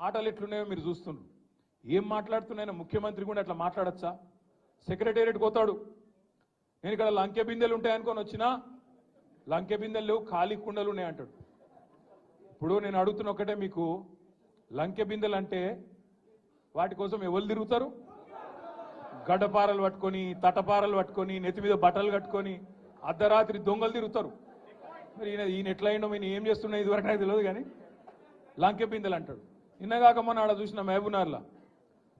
మాటలు ఎట్లున్నాయో మీరు చూస్తున్నారు ఏం మాట్లాడుతున్నాయో ముఖ్యమంత్రి కూడా అట్లా మాట్లాడచ్చా? సెక్రటేరియట్ పోతాడు. నేను ఇక్కడ లంకె బిందెలు ఉంటాయనుకొని వచ్చినా లంకె బిందెలు లేవు ఖాళీ కుండలు ఉన్నాయి అంటాడు. ఇప్పుడు నేను అడుగుతున్న ఒకటే మీకు లంకె బిందెలు అంటే వాటి కోసం ఎవరు తిరుగుతారు? గడ్డపారలు పట్టుకొని తటపారలు పట్టుకొని నెత్తి మీద బట్టలు కట్టుకొని అర్ధరాత్రి దొంగలు తిరుగుతారు. మరి ఈయన ఈయన ఎట్లా అయిండో ఈయన ఏం చేస్తున్నా ఇదివరకు నాకు తెలియదు కానీ లంకె బిందెలు అంటాడు. నిన్నగాక మొన్న ఆడ చూసిన మహబూనార్లా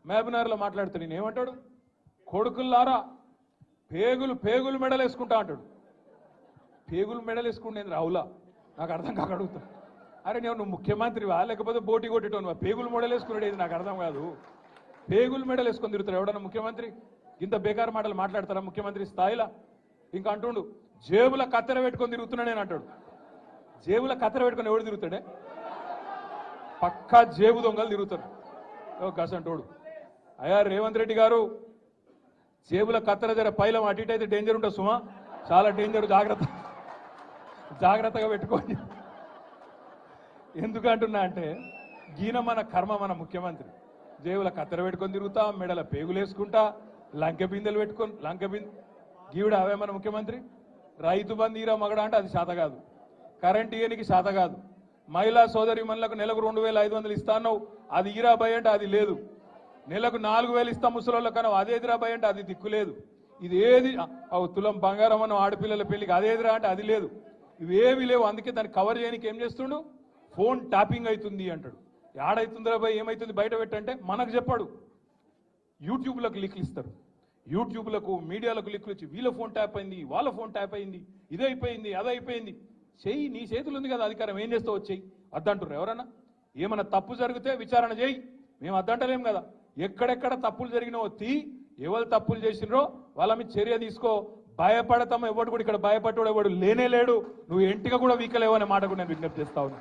మహబూనార్లో మాట్లాడుతాడు నేను ఏమంటాడు కొడుకుల్లారా పేగులు పేగులు మెడలేసుకుంటా అంటాడు. పేగులు మెడలు రావులా? నాకు అర్థం కాక అడుగుతా. అరే నేను నువ్వు ముఖ్యమంత్రివా? లేకపోతే బోటి కొట్టేటోనువా? పేగులు మెడలేసుకున్నాడు వేసుకునేది నాకు అర్థం కాదు. పేగులు మెడలేసుకొని తిరుగుతారు. ఎవడన్నా ముఖ్యమంత్రి? ఇంత బేకారు మాటలు మాట్లాడతారా ముఖ్యమంత్రి స్థాయిలో? ఇంకా అంటుండు జేబుల కత్తెర పెట్టుకొని తిరుగుతున్నా నేను అంటాడు. జేబుల కత్తెర పెట్టుకొని ఎవడు తిరుగుతాడే? పక్కా జేబు దొంగలు తిరుగుతారు ఓ అయ్యా రేవంత్ రెడ్డి గారు జేబుల కత్తెర జర పైలం అటు ఇటు అయితే డేంజర్ ఉంటుంది సుమా చాలా డేంజర్ జాగ్రత్త. జాగ్రత్తగా పెట్టుకోండి. ఎందుకంటున్నా అంటే గీన మన కర్మ మన ముఖ్యమంత్రి. జేబుల కత్తెర పెట్టుకొని తిరుగుతా మెడల పేగులు వేసుకుంటా లంకె బిందెలు పెట్టుకొని లంక బిందె గీవిడ అవే మన ముఖ్యమంత్రి? రైతు బందీరా మగడ అంటే అది శాత కాదు. కరెంట్ ఇయనికి శాత కాదు. మహిళా సోదరి మనులకు నెలకు రెండు వేల ఐదు వందలు ఇస్తాను అది ఈరా భయ అంటే అది లేదు. నెలకు నాలుగు వేలు ఇస్తాం ముసలోళ్ళ కన్నా అదే భయ అంటే అది దిక్కు లేదు. ఇది ఏది? తులం బంగారం అన్న ఆడపిల్లల పెళ్ళికి అదేదిరా అంటే అది లేదు. ఇవేవి లేవు. అందుకే దాన్ని కవర్ చేయడానికి ఏం చేస్తుండు? ఫోన్ ట్యాపింగ్ అవుతుంది అంటాడు. ఏడైతుందిరా రాబాయ్ ఏమైతుంది? బయట పెట్టంటే మనకు చెప్పాడు. యూట్యూబ్లకు లిక్లు ఇస్తారు. యూట్యూబ్లకు మీడియాలకు లిక్లు ఇచ్చి వీళ్ళ ఫోన్ ట్యాప్ అయింది వాళ్ళ ఫోన్ ట్యాప్ అయింది ఇది అయిపోయింది అది అయిపోయింది చెయ్యి నీ చేతులు ఉంది కదా అధికారం ఏం చేస్తావు చెయ్యి. అద్దంటారు ఎవరన్నా? ఏమన్నా తప్పు జరిగితే విచారణ చేయి. మేము అద్దంటలేం కదా. ఎక్కడెక్కడ తప్పులు జరిగినో తీ. ఎవరు తప్పులు చేసినరో వాళ్ళ మీద చర్య తీసుకో. భయపడతాం ఎవడు కూడా ఇక్కడ భయపడ్డాడు ఎవడు లేనే లేడు. నువ్వు ఎంటిగా కూడా వీకలేవు అనే మాట కూడా నేను విజ్ఞప్తి చేస్తా ఉన్నా.